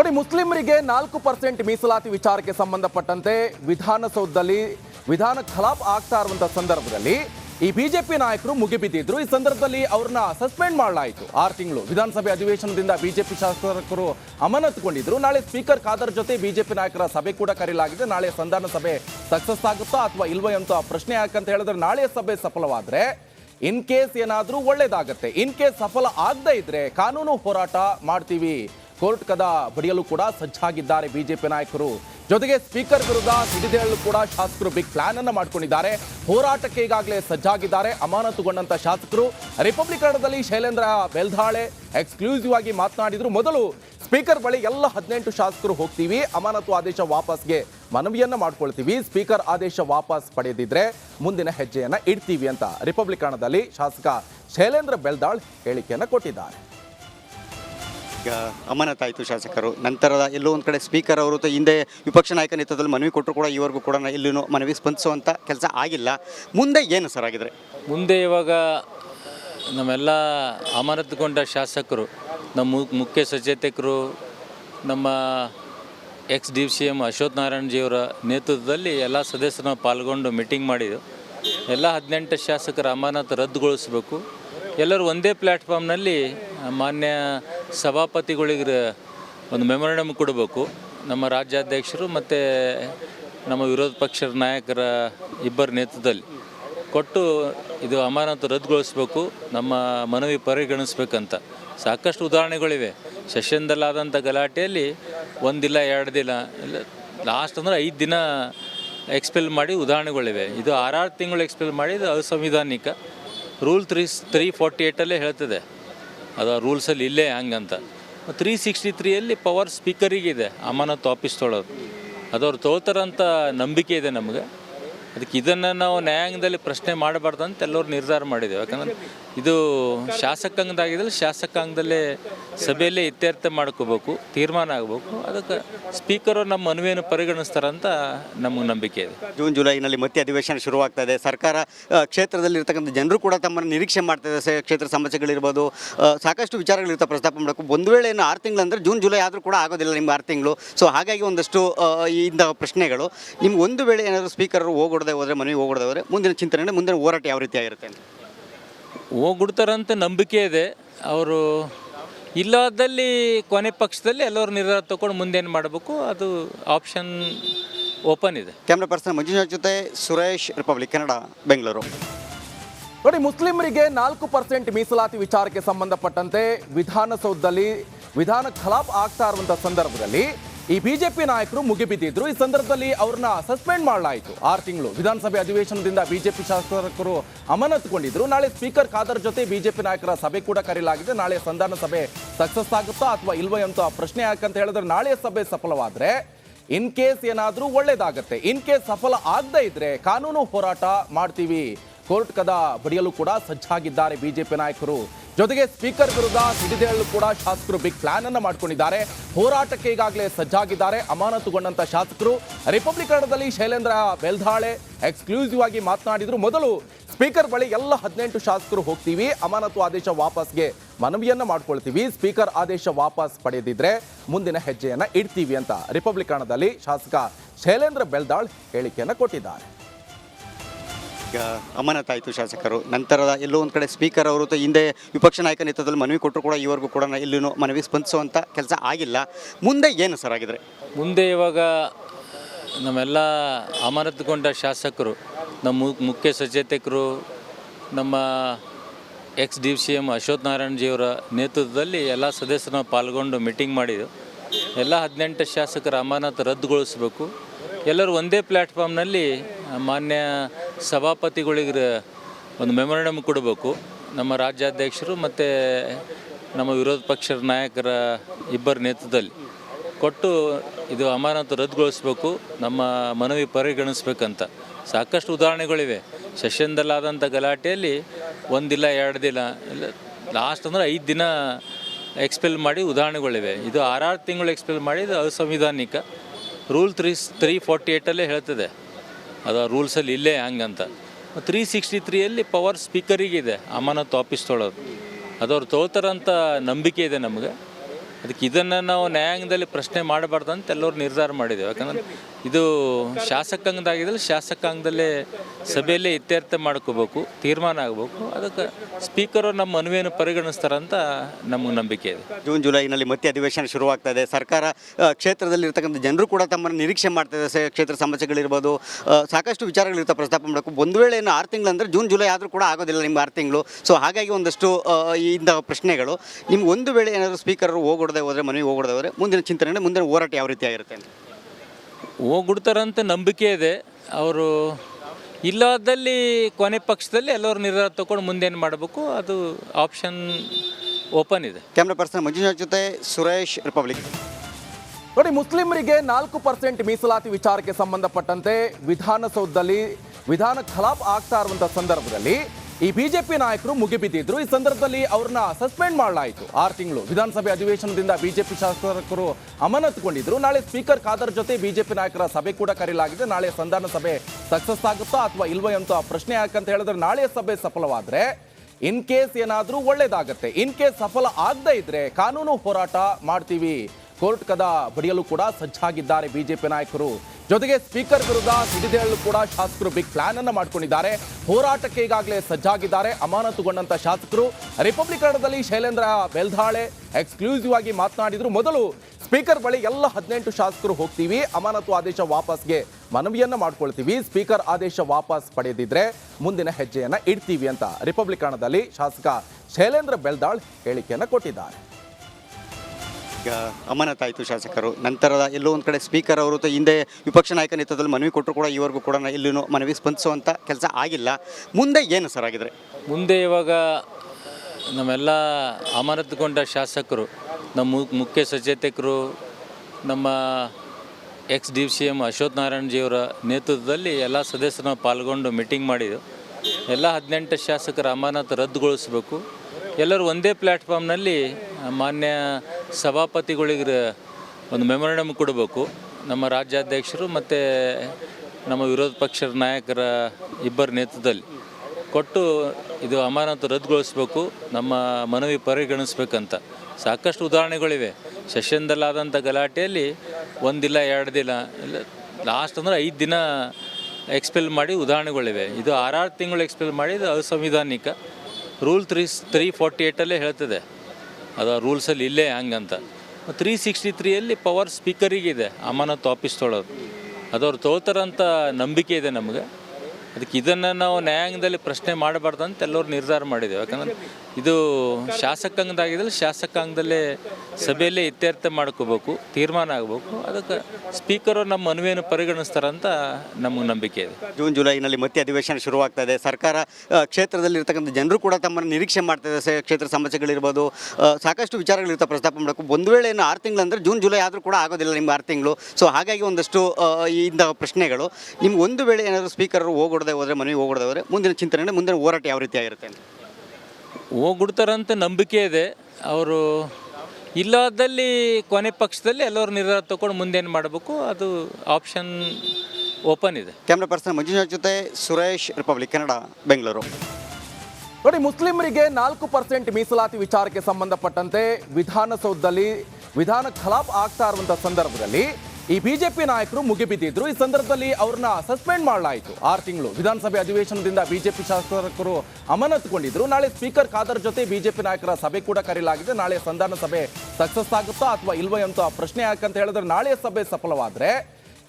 ನೋಡಿ, ಮುಸ್ಲಿಮರಿಗೆ ನಾಲ್ಕು ಪರ್ಸೆಂಟ್ ಮೀಸಲಾತಿ ವಿಚಾರಕ್ಕೆ ಸಂಬಂಧಪಟ್ಟಂತೆ ವಿಧಾನಸೌಧದಲ್ಲಿ ವಿಧಾನ ಕಲಾಪ ಆಗ್ತಾ ಇರುವಂತಹ ಸಂದರ್ಭದಲ್ಲಿ ಈ ಬಿಜೆಪಿ ನಾಯಕರು ಮುಗಿಬಿದ್ದಿದ್ರು. ಈ ಸಂದರ್ಭದಲ್ಲಿ ಅವ್ರನ್ನ ಸಸ್ಪೆಂಡ್ ಮಾಡಲಾಯಿತು. ಆರು ತಿಂಗಳು ವಿಧಾನಸಭೆ ಅಧಿವೇಶನದಿಂದ ಬಿಜೆಪಿ ಶಾಸಕರು ಅಮಾನತುಗೊಂಡಿದ್ರು. ನಾಳೆ ಸ್ಪೀಕರ್ ಖಾದರ್ ಜೊತೆ ಬಿಜೆಪಿ ನಾಯಕರ ಸಭೆ ಕೂಡ ಕರೆಯಲಾಗಿದೆ. ನಾಳೆ ಸಂಧಾನ ಸಭೆ ಸಕ್ಸಸ್ ಆಗುತ್ತಾ ಅಥವಾ ಇಲ್ವೋ ಅಂತ ಪ್ರಶ್ನೆ ಯಾಕಂತ ಹೇಳಿದ್ರೆ, ನಾಳೆ ಸಭೆ ಸಫಲವಾದ್ರೆ ಇನ್ ಕೇಸ್ ಏನಾದರೂ ಒಳ್ಳೇದಾಗತ್ತೆ. ಇನ್ ಕೇಸ್ ಸಫಲ ಆಗದೇ ಇದ್ರೆ ಕಾನೂನು ಹೋರಾಟ ಮಾಡ್ತೀವಿ. ಕೋರ್ಟ್ ಕದ ಬಡಿಯಲು ಕೂಡ ಸಜ್ಜಾಗಿದ್ದಾರೆ ಬಿಜೆಪಿ ನಾಯಕರು. ಜೊತೆಗೆ ಸ್ಪೀಕರ್ ವಿರುದ್ಧ ಸಿಡಿದೇಳಲು ಕೂಡ ಶಾಸಕರು ಬಿಗ್ ಪ್ಲಾನ್ ಅನ್ನು ಮಾಡ್ಕೊಂಡಿದ್ದಾರೆ. ಹೋರಾಟಕ್ಕೆ ಈಗಾಗಲೇ ಸಜ್ಜಾಗಿದ್ದಾರೆ ಅಮಾನತುಗೊಂಡಂತ ಶಾಸಕರು. ರಿಪಬ್ಲಿಕನದಲ್ಲಿ ಶೈಲೇಂದ್ರ ಬೆಲ್ದಾಳೆ ಎಕ್ಸ್ಕ್ಲೂಸಿವ್ ಆಗಿ ಮಾತನಾಡಿದ್ರು. ಮೊದಲು ಸ್ಪೀಕರ್ ಬಳಿ ಎಲ್ಲ ಹದಿನೆಂಟು ಶಾಸಕರು ಹೋಗ್ತೀವಿ. ಅಮಾನತು ಆದೇಶ ವಾಪಸ್ಗೆ ಮನವಿಯನ್ನ ಮಾಡ್ಕೊಳ್ತೀವಿ. ಸ್ಪೀಕರ್ ಆದೇಶ ವಾಪಸ್ ಪಡೆದಿದ್ರೆ ಮುಂದಿನ ಹೆಜ್ಜೆಯನ್ನ ಇಡ್ತೀವಿ ಅಂತ ರಿಪಬ್ಲಿಕನದಲ್ಲಿ ಶಾಸಕ ಶೈಲೇಂದ್ರ ಬೆಲ್ದಾಳ್ ಹೇಳಿಕೆಯನ್ನು ಕೊಟ್ಟಿದ್ದಾರೆ. ಅಮಾನತಾಯಿತು ಶಾಸಕರು. ನಂತರದ ಎಲ್ಲೋ ಒಂದು ಕಡೆ ಸ್ಪೀಕರ್ ಅವರು ಹಿಂದೆ ವಿಪಕ್ಷ ನಾಯಕ ನೇತೃತ್ವದಲ್ಲಿ ಮನವಿ ಕೊಟ್ಟರು ಕೂಡ ಈವರೆಗೂ ಕೂಡ ಎಲ್ಲೂ ಮನವಿ ಸ್ಪಂದಿಸುವಂಥ ಕೆಲಸ ಆಗಿಲ್ಲ. ಮುಂದೆ ಏನು ಸರ್ ಆಗಿದ್ರೆ ಮುಂದೆ ಇವಾಗ ನಮ್ಮೆಲ್ಲ ಅಮಾನತುಗೊಂಡ ಶಾಸಕರು, ನಮ್ಮ ಮುಖ್ಯ ಸಚೇತಕರು, ನಮ್ಮ ex D C M Ashwath ನಾರಾಯಣಜಿಯವರ ನೇತೃತ್ವದಲ್ಲಿ ಎಲ್ಲ ಸದಸ್ಯರು ಪಾಲ್ಗೊಂಡು ಮೀಟಿಂಗ್ ಮಾಡಿದ್ದು. ಎಲ್ಲ ಹದಿನೆಂಟು ಶಾಸಕರ ಅಮಾನತು ರದ್ದುಗೊಳಿಸಬೇಕು. ಎಲ್ಲರೂ ಒಂದೇ ಪ್ಲ್ಯಾಟ್ಫಾರ್ಮ್ನಲ್ಲಿ ಮಾನ್ಯ ಸಭಾಪತಿಗಳಿಗೆ ಒಂದು ಮೆಮೊರಂಡಮ್ ಕೊಡಬೇಕು. ನಮ್ಮ ರಾಜ್ಯಾಧ್ಯಕ್ಷರು ಮತ್ತು ನಮ್ಮ ವಿರೋಧ ಪಕ್ಷದ ನಾಯಕರ ಇಬ್ಬರ ನೇತೃತ್ವದಲ್ಲಿ. ಕೊಟ್ಟು ಇದು ಅಮಾನತು ರದ್ದುಗೊಳಿಸ್ಬೇಕು, ನಮ್ಮ ಮನವಿ ಪರಿಗಣಿಸ್ಬೇಕಂತ. ಸಾಕಷ್ಟು ಉದಾಹರಣೆಗಳಿವೆ. ಸೆಷನ್ದಲ್ಲಾದಂಥ ಗಲಾಟೆಯಲ್ಲಿ ಒಂದಿಲ್ಲ ಎರಡು ದಿನ, ಇಲ್ಲ ಲಾಸ್ಟ್ ಅಂದರೆ ಐದು ದಿನ ಎಕ್ಸ್ಪೆಲ್ ಮಾಡಿ ಉದಾಹರಣೆಗಳಿವೆ. ಇದು ಆರಾರು ತಿಂಗಳು ಎಕ್ಸ್ಪೆಲ್ ಮಾಡಿ ಇದು ಅಸಂವಿಧಾನಿಕ. ರೂಲ್ ತ್ರೀ ತ್ರೀ ಫಾರ್ಟಿ ಏಯ್ಟಲ್ಲೇ ಹೇಳ್ತದೆ. ಅದು ರೂಲ್ಸಲ್ಲಿ ಇಲ್ಲೇ ಹಂಗಂತ. ತ್ರೀ ಸಿಕ್ಸ್ಟಿ ತ್ರೀಯಲ್ಲಿ ಪವರ್ ಸ್ಪೀಕರಿಗಿದೆ ಅಮಾನತ್ ಆಫೀಸ್ ತೊಳೋದು. ಅದು ಅವ್ರು ತೊಗೋತಾರಂತ ನಂಬಿಕೆ ಇದೆ ನಮಗೆ. ಅದಕ್ಕೆ ಇದನ್ನು ನಾವು ನ್ಯಾಯಾಂಗದಲ್ಲಿ ಪ್ರಶ್ನೆ ಮಾಡಬಾರ್ದು ಅಂತ ಎಲ್ಲರೂ ನಿರ್ಧಾರ ಮಾಡಿದ್ದೇವೆ. ಯಾಕಂದ್ರೆ ಇದು ಶಾಸಕಾಂಗದಾಗಿದ್ದಲ್ಲಿ ಶಾಸಕಾಂಗದಲ್ಲೇ ಸಭೆಯಲ್ಲೇ ಇತ್ಯರ್ಥ ಮಾಡ್ಕೋಬೇಕು, ತೀರ್ಮಾನ ಆಗಬೇಕು. ಅದಕ್ಕೆ ಸ್ಪೀಕರು ನಮ್ಮ ಮನವಿಯನ್ನು ಪರಿಗಣಿಸ್ತಾರಂತ ನಮಗೆ ನಂಬಿಕೆ ಇದೆ. ಜೂನ್ ಜುಲೈನಲ್ಲಿ ಮತ್ತೆ ಅಧಿವೇಶನ ಶುರುವಾಗ್ತಾ ಇದೆ. ಸರ್ಕಾರ ಕ್ಷೇತ್ರದಲ್ಲಿರ್ತಕ್ಕಂಥ ಜನರು ಕೂಡ ತಮ್ಮನ್ನು ನಿರೀಕ್ಷೆ ಮಾಡ್ತಾ ಇದೆ. ಕ್ಷೇತ್ರ ಸಮಸ್ಯೆಗಳಿರ್ಬೋದು ಸಾಕಷ್ಟು ವಿಚಾರಗಳಿರ್ತವೆ ಪ್ರಸ್ತಾಪ ಮಾಡಬೇಕು ಒಂದು ವೇಳೆ ಏನು ಆರು ತಿಂಗಳು ಅಂದರೆ ಜೂನ್ ಜುಲೈ ಆದರೂ ಕೂಡ ಆಗೋದಿಲ್ಲ ನಿಮ್ಮ ಆರು ತಿಂಗಳು. ಸೊ ಹಾಗಾಗಿ ಒಂದಷ್ಟು ಇಂಥ ಪ್ರಶ್ನೆಗಳು. ನಿಮ್ಗೆ ಒಂದು ವೇಳೆ ಏನಾದರೂ ಸ್ಪೀಕರ್ ಹೋಗೊಡದೆ ಹೋದರೆ ಮನವಿ ಹೋಗೊಡದೆ ಹೋದರೆ ಮುಂದಿನ ಚಿಂತನೆ ಮುಂದಿನ ಹೋರಾಟ ಯಾವ ರೀತಿ ಆಗಿರುತ್ತೆ ಅಂತ. ಹೋಗ್ಬಿಡ್ತಾರಂತ ನಂಬಿಕೆ ಇದೆ. ಅವರು ಇಲ್ಲದಲ್ಲಿ ಕೊನೆ ಪಕ್ಷದಲ್ಲಿ ಎಲ್ಲರೂ ನಿರ್ಧಾರ ತಗೊಂಡು ಮುಂದೇನು ಮಾಡಬೇಕು ಅದು ಆಪ್ಷನ್ ಓಪನ್ ಇದೆ. ಕ್ಯಾಮ್ರಾ ಪರ್ಸನ್ ಮಂಜುನಾಥ್ ಜೊತೆ ಸುರೇಶ್ ರಿಪಬ್ಲಿಕ್ ಕನ್ನಡ ಬೆಂಗಳೂರು ನೋಡಿ ಮುಸ್ಲಿಮರಿಗೆ ನಾಲ್ಕು ಪರ್ಸೆಂಟ್ ಮೀಸಲಾತಿ ವಿಚಾರಕ್ಕೆ ಸಂಬಂಧಪಟ್ಟಂತೆ ವಿಧಾನಸೌಧದಲ್ಲಿ ವಿಧಾನ ಕಲಾಪ ಆಗ್ತಾ ಇರುವಂತಹ ಸಂದರ್ಭದಲ್ಲಿ ಈ ಬಿಜೆಪಿ ನಾಯಕರು ಮುಗಿಬಿದ್ದಿದ್ರು. ಈ ಸಂದರ್ಭದಲ್ಲಿ ಅವ್ರನ್ನ ಸಸ್ಪೆಂಡ್ ಮಾಡಲಾಯಿತು. ಆರು ತಿಂಗಳು ವಿಧಾನಸಭೆ ಅಧಿವೇಶನದಿಂದ ಬಿಜೆಪಿ ಶಾಸಕರು ಅಮಾನತುಗೊಂಡಿದ್ರು. ನಾಳೆ ಸ್ಪೀಕರ್ ಖಾದರ್ ಜೊತೆ ಬಿಜೆಪಿ ನಾಯಕರ ಸಭೆ ಕೂಡ ಕರೆಯಲಾಗಿದೆ. ನಾಳೆ ಸಂಧಾನ ಸಭೆ ಸಕ್ಸಸ್ ಆಗುತ್ತಾ ಅಥವಾ ಇಲ್ವೋ ಅಂತ ಪ್ರಶ್ನೆ ಯಾಕಂತ ಹೇಳಿದ್ರೆ ನಾಳೆ ಸಭೆ ಸಫಲವಾದ್ರೆ ಇನ್ ಕೇಸ್ ಏನಾದರೂ ಒಳ್ಳೇದಾಗತ್ತೆ. ಇನ್ ಕೇಸ್ ಸಫಲ ಆಗದೇ ಇದ್ರೆ ಕಾನೂನು ಹೋರಾಟ ಮಾಡ್ತೀವಿ. ಕೋರ್ಟ್ ಕದ ಬಡಿಯಲು ಕೂಡ ಸಜ್ಜಾಗಿದ್ದಾರೆ ಬಿಜೆಪಿ ನಾಯಕರು. ಜೊತೆಗೆ ಸ್ಪೀಕರ್ ವಿರುದ್ಧ ಸಿಡಿದೇಳಲು ಕೂಡ ಶಾಸಕರು ಬಿಗ್ ಪ್ಲಾನ್ ಅನ್ನ ಮಾಡ್ಕೊಂಡಿದ್ದಾರೆ. ಹೋರಾಟಕ್ಕೆ ಈಗಾಗಲೇ ಸಜ್ಜಾಗಿದ್ದಾರೆ. ಅಮಾನತುಗೊಂಡಂತ ಶಾಸಕರು. ರಿಪಬ್ಲಿಕನ್ದಲ್ಲಿ ಶೈಲೇಂದ್ರ ಬೆಲ್ದಾಳೆ ಎಕ್ಸ್ಕ್ಲೂಸಿವ್ ಆಗಿ ಮಾತನಾಡಿದ್ರು. ಮೊದಲು ಸ್ಪೀಕರ್ ಬಳಿ ಎಲ್ಲ ಹದಿನೆಂಟು ಶಾಸಕರು ಹೋಗ್ತೀವಿ. ಅಮಾನತು ಆದೇಶ ವಾಪಸ್ಗೆ ಮನವಿಯನ್ನ ಮಾಡ್ಕೊಳ್ತೀವಿ. ಸ್ಪೀಕರ್ ಆದೇಶ ವಾಪಸ್ ಪಡೆದಿದ್ರೆ ಮುಂದಿನ ಹೆಜ್ಜೆಯನ್ನ ಇಡ್ತೀವಿ ಅಂತ ರಿಪಬ್ಲಿಕನದಲ್ಲಿ ಶಾಸಕ ಶೈಲೇಂದ್ರ ಬೆಲ್ದಾಳ್ ಹೇಳಿಕೆಯನ್ನು ಕೊಟ್ಟಿದ್ದಾರೆ. ಅಮಾನತಾಯಿತು ಶಾಸಕರು. ನಂತರ ಎಲ್ಲೋ ಒಂದು ಕಡೆ ಸ್ಪೀಕರ್ ಅವರು ಹಿಂದೆ ವಿಪಕ್ಷ ನಾಯಕ ನೇತೃತ್ವದಲ್ಲಿ ಮನವಿ ಕೊಟ್ಟರು ಕೂಡ ಈವರೆಗೂ ಕೂಡ ಎಲ್ಲೂ ಮನವಿ ಸ್ಪಂದಿಸುವಂಥ ಕೆಲಸ ಆಗಿಲ್ಲ. ಮುಂದೆ ಏನು ಸರ್ ಆಗಿದ್ರೆ ಮುಂದೆ ಇವಾಗ ನಮ್ಮೆಲ್ಲ ಅಮಾನತುಗೊಂಡ ಶಾಸಕರು, ನಮ್ಮ ಮುಖ್ಯ ಸಚೇತಕರು, ನಮ್ಮ ex D C M Ashwath ನಾರಾಯಣಜಿಯವರ ನೇತೃತ್ವದಲ್ಲಿ ಎಲ್ಲ ಸದಸ್ಯರು ಪಾಲ್ಗೊಂಡು ಮೀಟಿಂಗ್ ಮಾಡಿದ್ದು. ಎಲ್ಲ ಹದಿನೆಂಟು ಶಾಸಕರ ಅಮಾನತು ರದ್ದುಗೊಳಿಸಬೇಕು. ಎಲ್ಲರೂ ಒಂದೇ ಪ್ಲ್ಯಾಟ್ಫಾರ್ಮ್ನಲ್ಲಿ ಮಾನ್ಯ ಸಭಾಪತಿಗಳಿಗೆ ಒಂದು ಮೆಮೊರಂಡಮ್ ಕೊಡಬೇಕು. ನಮ್ಮ ರಾಜ್ಯಾಧ್ಯಕ್ಷರು ಮತ್ತು ನಮ್ಮ ವಿರೋಧ ಪಕ್ಷದ ನಾಯಕರ ಇಬ್ಬರ ನೇತೃತ್ವದಲ್ಲಿ. ಕೊಟ್ಟು ಇದು ಅಮಾನತು ರದ್ದುಗೊಳಿಸ್ಬೇಕು, ನಮ್ಮ ಮನವಿ ಪರಿಗಣಿಸ್ಬೇಕಂತ. ಸಾಕಷ್ಟು ಉದಾಹರಣೆಗಳಿವೆ. ಸೆಷನ್ದಲ್ಲಾದಂಥ ಗಲಾಟೆಯಲ್ಲಿ ಒಂದಿಲ್ಲ, ಎರಡು ದಿನ, ಇಲ್ಲ ಲಾಸ್ಟ್ ಅಂದರೆ ಐದು ದಿನ ಎಕ್ಸ್ಪೆಲ್ ಮಾಡಿ ಉದಾಹರಣೆಗಳಿವೆ. ಇದು ಆರಾರು ತಿಂಗಳು ಎಕ್ಸ್ಪೆಲ್ ಮಾಡಿ ಇದು ಅಸಂವಿಧಾನಿಕ. ರೂಲ್ ತ್ರೀ ತ್ರೀ ಫೋರ್ಟಿ ಏಯ್ಟಲ್ಲೇ ಹೇಳ್ತದೆ. ಅದು ರೂಲ್ಸಲ್ಲಿ ಇಲ್ಲೇ ಹಂಗಂತ. ತ್ರೀ ಸಿಕ್ಸ್ಟಿ ತ್ರೀಯಲ್ಲಿ ಪವರ್ ಸ್ಪೀಕರಿಗಿದೆ ಅಮಾನತ್ ಆಫೀಸ್ ತೊಳೋದು. ಅದವ್ರು ಅವ್ರು ತೊಗೋತಾರಂತ ನಂಬಿಕೆ ಇದೆ ನಮಗೆ. ಅದಕ್ಕೆ ಇದನ್ನು ನಾವು ನ್ಯಾಯಾಂಗದಲ್ಲಿ ಪ್ರಶ್ನೆ ಮಾಡಬಾರ್ದು ಅಂತ ಎಲ್ಲರೂ ನಿರ್ಧಾರ ಮಾಡಿದ್ದೇವೆ. ಯಾಕಂದ್ರೆ ಇದು ಶಾಸಕಾಂಗದಾಗಿದ್ದಲ್ಲಿ ಶಾಸಕಾಂಗದಲ್ಲೇ ಸಭೆಯಲ್ಲೇ ಇತ್ಯರ್ಥ ಮಾಡ್ಕೋಬೇಕು, ತೀರ್ಮಾನ ಆಗಬೇಕು. ಅದಕ್ಕೆ ಸ್ಪೀಕರು ನಮ್ಮ ಮನವಿಯನ್ನು ಪರಿಗಣಿಸ್ತಾರಂತ ನಮಗೆ ನಂಬಿಕೆ ಇದೆ. ಜೂನ್ ಜುಲೈನಲ್ಲಿ ಮತ್ತೆ ಅಧಿವೇಶನ ಶುರುವಾಗ್ತಾ ಇದೆ. ಸರ್ಕಾರ ಕ್ಷೇತ್ರದಲ್ಲಿ ಕ್ಷೇತ್ರದಲ್ಲಿರ್ತಕ್ಕಂಥ ಜನರು ಕೂಡ ತಮ್ಮನ್ನು ನಿರೀಕ್ಷೆ ಮಾಡ್ತಾ ಇದೆ. ಕ್ಷೇತ್ರ ಸಮಸ್ಯೆಗಳಿರ್ಬೋದು ಸಾಕಷ್ಟು ವಿಚಾರಗಳಿರ್ತಾವೆ ಪ್ರಸ್ತಾಪ ಮಾಡಬೇಕು ಒಂದು ವೇಳೆ ಏನು ಆರು ತಿಂಗಳಂದ್ರೆ ಜೂನ್, ಜುಲೈ ಆದರೂ ಕೂಡ ಆಗೋದಿಲ್ಲ ನಿಮ್ಗೆ ಆರು ತಿಂಗಳು. ಸೊ ಹಾಗಾಗಿ ಒಂದಷ್ಟು ಇಂತಹ ಪ್ರಶ್ನೆಗಳು. ನಿಮ್ಗೆ ಒಂದು ವೇಳೆ ಏನಾದರೂ ಸ್ಪೀಕರ್ ಹೋಗೊಡದೆ ಹೋದರೆ ಮನೆಗೆ ಹೋಗ್ಬಿಡದೆ ಹೋದರೆ ಮುಂದಿನ ಚಿಂತನೆ ಮುಂದಿನ ಹೋರಾಟ ಯಾವ ರೀತಿ ಆಗಿರುತ್ತೆ ಅಂತ. ಹೋಗ್ಬಿಡ್ತಾರಂತ ನಂಬಿಕೆ ಇದೆ. ಅವರು ಇಲ್ಲದಲ್ಲಿ ಕೊನೆ ಪಕ್ಷದಲ್ಲಿ ಎಲ್ಲರೂ ನಿರ್ಧಾರ ತಗೊಂಡು ಮುಂದೇನು ಮಾಡಬೇಕು ಅದು ಆಪ್ಷನ್ ಓಪನ್ ಇದೆ. ಕ್ಯಾಮ್ರಾ ಪರ್ಸನ್ ಮಂಜುನಾಥ್ ಜೊತೆ ಸುರೇಶ್ ರಿಪಬ್ಲಿಕ್ ನೋಡಿ ಮುಸ್ಲಿಮರಿಗೆ ನಾಲ್ಕು ಪರ್ಸೆಂಟ್ ಮೀಸಲಾತಿ ವಿಚಾರಕ್ಕೆ ಸಂಬಂಧಪಟ್ಟಂತೆ ವಿಧಾನಸೌಧದಲ್ಲಿ ವಿಧಾನ ಕಲಾಪ ಆಗ್ತಾ ಇರುವಂತಹ ಸಂದರ್ಭದಲ್ಲಿ ಈ ಬಿಜೆಪಿ ನಾಯಕರು ಮುಗಿಬಿದ್ದಿದ್ರು. ಈ ಸಂದರ್ಭದಲ್ಲಿ ಅವ್ರನ್ನ ಸಸ್ಪೆಂಡ್ ಮಾಡಲಾಯಿತು. ಆರು ತಿಂಗಳು ವಿಧಾನಸಭೆ ಅಧಿವೇಶನದಿಂದ ಬಿಜೆಪಿ ಶಾಸಕರು ಅಮಾನತುಗೊಂಡಿದ್ರು. ನಾಳೆ ಸ್ಪೀಕರ್ ಖಾದರ್ ಜೊತೆ ಬಿಜೆಪಿ ನಾಯಕರ ಸಭೆ ಕೂಡ ಕರೆಯಲಾಗಿದೆ. ನಾಳೆ ಸಂಧಾನ ಸಭೆ ಸಕ್ಸಸ್ ಆಗುತ್ತಾ ಅಥವಾ ಇಲ್ವೋ ಅಂತ ಪ್ರಶ್ನೆ ಯಾಕಂತ ಹೇಳಿದ್ರೆ ನಾಳೆ ಸಭೆ ಸಫಲವಾದ್ರೆ ಇನ್ ಕೇಸ್ ಏನಾದರೂ ಒಳ್ಳೇದಾಗತ್ತೆ. ಇನ್ ಕೇಸ್ ಸಫಲ ಆಗದೇ ಇದ್ರೆ ಕಾನೂನು ಹೋರಾಟ ಮಾಡ್ತೀವಿ. ಕೋರ್ಟ್ ಕದ ಬಡಿಯಲು ಕೂಡ ಸಜ್ಜಾಗಿದ್ದಾರೆ ಬಿಜೆಪಿ ನಾಯಕರು. ಜೊತೆಗೆ ಸ್ಪೀಕರ್ ವಿರುದ್ಧ ಸಿಡಿದೇಳಲು ಕೂಡ ಶಾಸಕರು ಬಿಗ್ ಪ್ಲಾನ್ ಅನ್ನ ಮಾಡ್ಕೊಂಡಿದ್ದಾರೆ. ಹೋರಾಟಕ್ಕೆ ಈಗಾಗಲೇ ಸಜ್ಜಾಗಿದ್ದಾರೆ. ಅಮಾನತುಗೊಂಡಂತ ಶಾಸಕರು. ರಿಪಬ್ಲಿಕನದಲ್ಲಿ ಶೈಲೇಂದ್ರ ಬೆಲ್ದಾಳೆ ಎಕ್ಸ್ಕ್ಲೂಸಿವ್ ಆಗಿ ಮಾತನಾಡಿದ್ರು. ಮೊದಲು ಸ್ಪೀಕರ್ ಬಳಿ ಎಲ್ಲ ಹದಿನೆಂಟು ಶಾಸಕರು ಹೋಗ್ತೀವಿ. ಅಮಾನತು ಆದೇಶ ವಾಪಸ್ಗೆ ಮನವಿಯನ್ನ ಮಾಡ್ಕೊಳ್ತೀವಿ. ಸ್ಪೀಕರ್ ಆದೇಶ ವಾಪಸ್ ಪಡೆದಿದ್ರೆ ಮುಂದಿನ ಹೆಜ್ಜೆಯನ್ನ ಇಡ್ತೀವಿ ಅಂತ ರಿಪಬ್ಲಿಕನದಲ್ಲಿ ಶಾಸಕ ಶೈಲೇಂದ್ರ ಬೆಲ್ದಾಳ್ ಹೇಳಿಕೆಯನ್ನು ಕೊಟ್ಟಿದ್ದಾರೆ. ಅಮಾನತಾಯಿತು ಶಾಸಕರು. ನಂತರದ ಎಲ್ಲೋ ಒಂದು ಕಡೆ ಸ್ಪೀಕರ್ ಅವರು ಹಿಂದೆ ವಿಪಕ್ಷ ನಾಯಕ ನೇತೃತ್ವದಲ್ಲಿ ಮನವಿ ಕೊಟ್ಟರು ಕೂಡ ಈವರೆಗೂ ಕೂಡ ಎಲ್ಲೂ ಮನವಿ ಸ್ಪಂದಿಸುವಂಥ ಕೆಲಸ ಆಗಿಲ್ಲ. ಮುಂದೆ ಏನು ಸರ್ ಆಗಿದ್ರೆ ಮುಂದೆ ಇವಾಗ ನಮ್ಮೆಲ್ಲ ಅಮಾನತುಗೊಂಡ ಶಾಸಕರು, ನಮ್ಮ ಮುಖ್ಯ ಸಚೇತಕರು, ನಮ್ಮ ex D C M Ashwath ನಾರಾಯಣಜಿಯವರ ನೇತೃತ್ವದಲ್ಲಿ ಎಲ್ಲ ಸದಸ್ಯರು ಪಾಲ್ಗೊಂಡು ಮೀಟಿಂಗ್ ಮಾಡಿದ್ದು. ಎಲ್ಲ ಹದಿನೆಂಟು ಶಾಸಕರ ಅಮಾನತು ರದ್ದುಗೊಳಿಸಬೇಕು. ಎಲ್ಲರೂ ಒಂದೇ ಪ್ಲ್ಯಾಟ್ಫಾರ್ಮ್ನಲ್ಲಿ ಮಾನ್ಯ ಸಭಾಪತಿಗಳಿಗೆ ಒಂದು ಮೆಮೊರಂಡಮ್ ಕೊಡಬೇಕು. ನಮ್ಮ ರಾಜ್ಯಾಧ್ಯಕ್ಷರು ಮತ್ತು ನಮ್ಮ ವಿರೋಧ ಪಕ್ಷದ ನಾಯಕರ ಇಬ್ಬರ ನೇತೃತ್ವದಲ್ಲಿ. ಕೊಟ್ಟು ಇದು ಅಮಾನತು ರದ್ದುಗೊಳಿಸ್ಬೇಕು, ನಮ್ಮ ಮನವಿ ಪರಿಗಣಿಸ್ಬೇಕಂತ. ಸಾಕಷ್ಟು ಉದಾಹರಣೆಗಳಿವೆ. ಸೆಷನ್ದಲ್ಲಾದಂಥ ಗಲಾಟೆಯಲ್ಲಿ ಒಂದಿಲ್ಲ ಎರಡು ದಿನ ಇಲ್ಲ ಲಾಸ್ಟ್ ಅಂದರೆ ಐದು ದಿನ ಎಕ್ಸ್ಪೆಲ್ ಮಾಡಿ ಉದಾಹರಣೆಗಳಿವೆ. ಇದು ಆರಾರು ತಿಂಗಳು ಎಕ್ಸ್ಪೆಲ್ ಮಾಡಿ ಇದು ಅಸಂವಿಧಾನಿಕ. ರೂಲ್ ತ್ರೀ ತ್ರೀ ಫೋರ್ಟಿ ಏಯ್ಟಲ್ಲೇ ಹೇಳ್ತದೆ. ಅದು ರೂಲ್ಸಲ್ಲಿ ಇಲ್ಲೇ ಹಂಗಂತ. ತ್ರೀ ಸಿಕ್ಸ್ಟಿ ತ್ರೀಯಲ್ಲಿ ಪವರ್ ಸ್ಪೀಕರಿಗಿದೆ, ಅಮಾನತ್ ಆಫೀಸ್ ತೊಳೋದು. ಅದು ಅವ್ರು ತೊಗೊಳ್ತಾರಂತ ನಂಬಿಕೆ ಇದೆ ನಮಗೆ. ಅದಕ್ಕೆ ಇದನ್ನು ನಾವು ನ್ಯಾಯಾಂಗದಲ್ಲಿ ಪ್ರಶ್ನೆ ಮಾಡಬಾರ್ದು ಅಂತ ಎಲ್ಲರೂ ನಿರ್ಧಾರ ಮಾಡಿದ್ದೇವೆ. ಯಾಕಂದ್ರೆ ಇದು ಶಾಸಕಾಂಗದಾಗಿದ್ದಲ್ಲಿ ಶಾಸಕಾಂಗದಲ್ಲೇ ಸಭೆಯಲ್ಲೇ ಇತ್ಯರ್ಥ ಮಾಡ್ಕೋಬೇಕು, ತೀರ್ಮಾನ ಆಗಬೇಕು. ಅದಕ್ಕೆ ಸ್ಪೀಕರು ನಮ್ಮ ಮನವಿಯನ್ನು ಪರಿಗಣಿಸ್ತಾರಂತ ನಮಗೆ ನಂಬಿಕೆ ಇದೆ. ಜೂನ್ ಜುಲೈನಲ್ಲಿ ಮತ್ತೆ ಅಧಿವೇಶನ ಶುರುವಾಗ್ತಾ ಇದೆ. ಸರ್ಕಾರ ಕ್ಷೇತ್ರದಲ್ಲಿ ಕ್ಷೇತ್ರದಲ್ಲಿರ್ತಕ್ಕಂಥ ಜನರು ಕೂಡ ತಮ್ಮನ್ನು ನಿರೀಕ್ಷೆ ಮಾಡ್ತಾ ಇದೆ. ಕ್ಷೇತ್ರ ಸಮಸ್ಯೆಗಳಿರ್ಬೋದು ಸಾಕಷ್ಟು ವಿಚಾರಗಳಿರ್ತಾ ಪ್ರಸ್ತಾಪ ಮಾಡಬೇಕು ಒಂದು ವೇಳೆ ಏನು ಆರು ತಿಂಗಳಂದ್ರೆ ಜೂನ್ ಜುಲೈ ಆದರೂ ಕೂಡ ಆಗೋದಿಲ್ಲ ನಿಮ್ಮ ಆರು ತಿಂಗಳು. ಸೊ ಹಾಗಾಗಿ ಒಂದಷ್ಟು ಇಂಥ ಪ್ರಶ್ನೆಗಳು. ನಿಮ್ಗೆ ಒಂದು ವೇಳೆ ಏನಾದರೂ ಸ್ಪೀಕರ್ ಹೋಗೊಡದೆ ಹೋದರೆ, ಮನವಿ ಹೋಗೊಡದೆ ಹೋದರೆ, ಮುಂದಿನ ಚಿಂತನೆ ಮುಂದಿನ ಹೋರಾಟ ಯಾವ ರೀತಿ ಆಗಿರುತ್ತೆ ಹೋಗ್ಬಿಡ್ತಾರಂತ ನಂಬಿಕೆ ಇದೆ. ಅವರು ಇಲ್ಲದಲ್ಲಿ ಕೊನೆ ಪಕ್ಷದಲ್ಲಿ ಎಲ್ಲರೂ ನಿರ್ಧಾರ ತಗೊಂಡು ಮುಂದೇನು ಮಾಡಬೇಕು ಅದು ಆಪ್ಷನ್ ಓಪನ್ ಇದೆ. ಕ್ಯಾಮ್ರಾ ಪರ್ಸನ್ ಮಂಜುನಾಥ್ ಜೊತೆ ಸುರೇಶ್ ರಿಪಬ್ಲಿಕ್ ಕನ್ನಡ ಬೆಂಗಳೂರು ನೋಡಿ ಮುಸ್ಲಿಮರಿಗೆ ನಾಲ್ಕು ಪರ್ಸೆಂಟ್ ಮೀಸಲಾತಿ ವಿಚಾರಕ್ಕೆ ಸಂಬಂಧಪಟ್ಟಂತೆ ವಿಧಾನಸೌಧದಲ್ಲಿ ವಿಧಾನ ಕಲಾಪ ಆಗ್ತಾ ಇರುವಂತಹ ಸಂದರ್ಭದಲ್ಲಿ ಈ ಬಿಜೆಪಿ ನಾಯಕರು ಮುಗಿಬಿದ್ದಿದ್ರು. ಈ ಸಂದರ್ಭದಲ್ಲಿ ಅವ್ರನ್ನ ಸಸ್ಪೆಂಡ್ ಮಾಡಲಾಯಿತು. ಆರು ತಿಂಗಳು ವಿಧಾನಸಭೆ ಅಧಿವೇಶನದಿಂದ ಬಿಜೆಪಿ ಶಾಸಕರು ಅಮಾನತುಗೊಂಡಿದ್ರು. ನಾಳೆ ಸ್ಪೀಕರ್ ಖಾದರ್ ಜೊತೆ ಬಿಜೆಪಿ ನಾಯಕರ ಸಭೆ ಕೂಡ ಕರೆಯಲಾಗಿದೆ. ನಾಳೆ ಸಂಧಾನ ಸಭೆ ಸಕ್ಸಸ್ ಆಗುತ್ತಾ ಅಥವಾ ಇಲ್ವೋ ಅಂತ ಪ್ರಶ್ನೆ ಯಾಕಂತ ಹೇಳಿದ್ರೆ ನಾಳೆ ಸಭೆ ಸಫಲವಾದ್ರೆ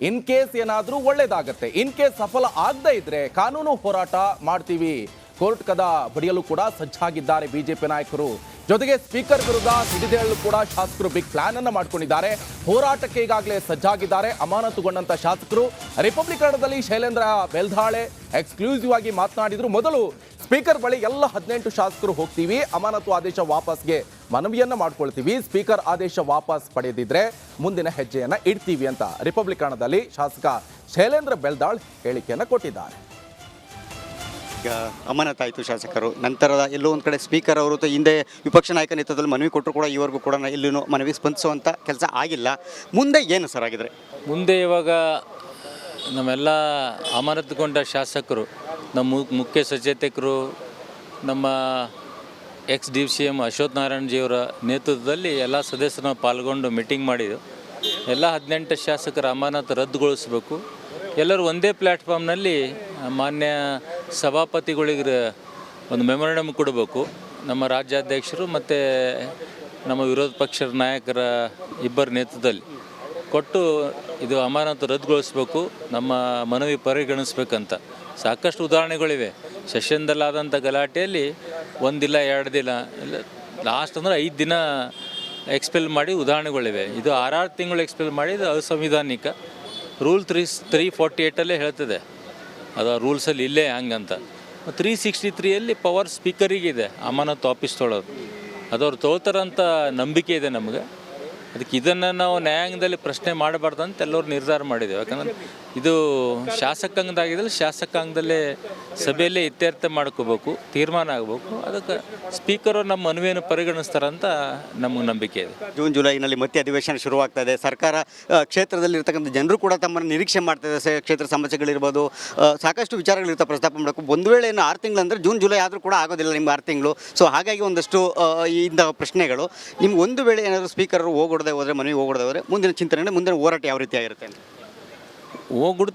ಇನ್ ಕೇಸ್ ಏನಾದರೂ ಒಳ್ಳೇದಾಗತ್ತೆ. ಇನ್ ಕೇಸ್ ಸಫಲ ಆಗದೇ ಇದ್ರೆ ಕಾನೂನು ಹೋರಾಟ ಮಾಡ್ತೀವಿ. ಕೋರ್ಟ್ ಕದ ಬಡಿಯಲು ಕೂಡ ಸಜ್ಜಾಗಿದ್ದಾರೆ ಬಿಜೆಪಿ ನಾಯಕರು. ಜೊತೆಗೆ ಸ್ಪೀಕರ್ ವಿರುದ್ಧ ಸಿಡಿದೇಳಲು ಕೂಡ ಶಾಸಕರು ಬಿಗ್ ಪ್ಲಾನ್ ಅನ್ನ ಮಾಡ್ಕೊಂಡಿದ್ದಾರೆ. ಹೋರಾಟಕ್ಕೆ ಈಗಾಗಲೇ ಸಜ್ಜಾಗಿದ್ದಾರೆ. ಅಮಾನತುಗೊಂಡಂತ ಶಾಸಕರು. ರಿಪಬ್ಲಿಕನದಲ್ಲಿ ಶೈಲೇಂದ್ರ ಬೆಲ್ದಾಳೆ ಎಕ್ಸ್ಕ್ಲೂಸಿವ್ ಆಗಿ ಮಾತನಾಡಿದ್ರು. ಮೊದಲು ಸ್ಪೀಕರ್ ಬಳಿ ಎಲ್ಲ ಹದಿನೆಂಟು ಶಾಸಕರು ಹೋಗ್ತೀವಿ. ಅಮಾನತು ಆದೇಶ ವಾಪಸ್ಗೆ ಮನವಿಯನ್ನ ಮಾಡ್ಕೊಳ್ತೀವಿ. ಸ್ಪೀಕರ್ ಆದೇಶ ವಾಪಸ್ ಪಡೆದಿದ್ರೆ ಮುಂದಿನ ಹೆಜ್ಜೆಯನ್ನ ಇಡ್ತೀವಿ ಅಂತ ರಿಪಬ್ಲಿಕನದಲ್ಲಿ ಶಾಸಕ ಶೈಲೇಂದ್ರ ಬೆಲ್ದಾಳ್ ಹೇಳಿಕೆಯನ್ನು ಕೊಟ್ಟಿದ್ದಾರೆ. ಅಮಾನತಾಯಿತು ಶಾಸಕರು. ನಂತರ ಎಲ್ಲೋ ಒಂದು ಕಡೆ ಸ್ಪೀಕರ್ ಅವರು ಹಿಂದೆ ವಿಪಕ್ಷ ನಾಯಕ ನೇತೃತ್ವದಲ್ಲಿ ಮನವಿ ಕೊಟ್ಟರು ಕೂಡ ಇವರಿಗೂ ಕೂಡ ಎಲ್ಲೂ ಮನವಿ ಸ್ಪಂದಿಸುವಂಥ ಕೆಲಸ ಆಗಿಲ್ಲ. ಮುಂದೆ ಏನು ಸರ್ ಆಗಿದ್ರೆ ಮುಂದೆ ಇವಾಗ ನಮ್ಮೆಲ್ಲ ಅಮಾನತುಗೊಂಡ ಶಾಸಕರು, ನಮ್ಮ ಮುಖ್ಯ ಸಚೇತಕರು, ನಮ್ಮ ex D C M Ashwath ನಾರಾಯಣಜಿಯವರ ನೇತೃತ್ವದಲ್ಲಿ ಎಲ್ಲ ಸದಸ್ಯರು ಪಾಲ್ಗೊಂಡು ಮೀಟಿಂಗ್ ಮಾಡಿದ್ದು. ಎಲ್ಲ ಹದಿನೆಂಟು ಶಾಸಕರ ಅಮಾನತು ರದ್ದುಗೊಳಿಸಬೇಕು. ಎಲ್ಲರೂ ಒಂದೇ ಪ್ಲ್ಯಾಟ್ಫಾರ್ಮ್ನಲ್ಲಿ ಮಾನ್ಯ ಸಭಾಪತಿಗಳಿಗೆ ಒಂದು ಮೆಮೊರಂಡಮ್ ಕೊಡಬೇಕು. ನಮ್ಮ ರಾಜ್ಯಾಧ್ಯಕ್ಷರು ಮತ್ತು ನಮ್ಮ ವಿರೋಧ ಪಕ್ಷದ ನಾಯಕರ ಇಬ್ಬರ ನೇತೃತ್ವದಲ್ಲಿ. ಕೊಟ್ಟು ಇದು ಅಮಾನತು ರದ್ದುಗೊಳಿಸ್ಬೇಕು, ನಮ್ಮ ಮನವಿ ಪರಿಗಣಿಸ್ಬೇಕಂತ. ಸಾಕಷ್ಟು ಉದಾಹರಣೆಗಳಿವೆ. ಸೆಷನ್ದಲ್ಲಾದಂಥ ಗಲಾಟೆಯಲ್ಲಿ ಒಂದಿಲ್ಲ, ಎರಡು ದಿನ, ಇಲ್ಲ ಲಾಸ್ಟ್ ಅಂದರೆ ಐದು ದಿನ ಎಕ್ಸ್ಪೆಲ್ ಮಾಡಿ ಉದಾಹರಣೆಗಳಿವೆ. ಇದು ಆರಾರು ತಿಂಗಳು ಎಕ್ಸ್ಪೆಲ್ ಮಾಡಿ ಇದು ಅಸಂವಿಧಾನಿಕ. ರೂಲ್ ತ್ರೀ ತ್ರೀ ಫಾರ್ಟಿ ಏಯ್ಟಲ್ಲೇ ಹೇಳ್ತದೆ. ಅದು ರೂಲ್ಸಲ್ಲಿ ಇಲ್ಲೇ ಹಂಗಂತ. ತ್ರೀ ಸಿಕ್ಸ್ಟಿ ತ್ರೀಯಲ್ಲಿ ಪವರ್ ಸ್ಪೀಕರಿಗಿದೆ ಅಮಾನತ್ ಆಫೀಸ್ ತೊಳೋದು ಅದು ಅವ್ರು ತೊಗೊಳ್ತಾರಂತ ನಂಬಿಕೆ ಇದೆ ನಮಗೆ. ಅದಕ್ಕೆ ಇದನ್ನು ನಾವು ನ್ಯಾಯಾಂಗದಲ್ಲಿ ಪ್ರಶ್ನೆ ಮಾಡಬಾರ್ದು ಅಂತ ಎಲ್ಲರೂ ನಿರ್ಧಾರ ಮಾಡಿದ್ದೇವೆ. ಯಾಕಂದ್ರೆ ಇದು ಶಾಸಕಾಂಗದಾಗಿದ್ದಲ್ಲಿ ಶಾಸಕಾಂಗದಲ್ಲೇ ಸಭೆಯಲ್ಲೇ ಇತ್ಯರ್ಥ ಮಾಡ್ಕೋಬೇಕು, ತೀರ್ಮಾನ ಆಗಬೇಕು. ಅದಕ್ಕೆ ಸ್ಪೀಕರು ನಮ್ಮ ಮನವಿಯನ್ನು ಪರಿಗಣಿಸ್ತಾರಂತ ನಮ್ಮ ನಂಬಿಕೆ ಇದೆ. ಜೂನ್ ಜುಲೈನಲ್ಲಿ ಮತ್ತೆ ಅಧಿವೇಶನ ಶುರುವಾಗ್ತಾ ಇದೆ. ಸರ್ಕಾರ ಕ್ಷೇತ್ರದಲ್ಲಿ ಕ್ಷೇತ್ರದಲ್ಲಿರ್ತಕ್ಕಂಥ ಜನರು ಕೂಡ ತಮ್ಮನ್ನು ನಿರೀಕ್ಷೆ ಮಾಡ್ತಾ ಇದೆ. ಕ್ಷೇತ್ರ ಸಮಸ್ಯೆಗಳಿರ್ಬೋದು ಸಾಕಷ್ಟು ವಿಚಾರಗಳಿರ್ತಾವೆ ಪ್ರಸ್ತಾಪ ಮಾಡಬೇಕು ಒಂದು ವೇಳೆ ಏನು ಆರು ತಿಂಗಳು ಅಂದರೆ ಜೂನ್, ಜುಲೈ ಆದರೂ ಕೂಡ ಆಗೋದಿಲ್ಲ ನಿಮ್ಮ ಆರು ತಿಂಗಳು. ಸೊ ಹಾಗಾಗಿ ಒಂದಷ್ಟು ಇಂದ ಪ್ರಶ್ನೆಗಳು. ನಿಮ್ಗೆ ಒಂದು ವೇಳೆ ಏನಾದರೂ ಸ್ಪೀಕರ್ ಹೋಗೊಡದೆ ಹೋದರೆ, ಮನವಿ ಹೋಗೊಡದೆ ಹೋದರೆ, ಮುಂದಿನ ಚಿಂತನೆ ಮುಂದಿನ ಹೋರಾಟ ಯಾವ ರೀತಿ ಆಗಿರುತ್ತೆ ಅಂತ ಹೋಗ್ಬಿಡ್ತಾ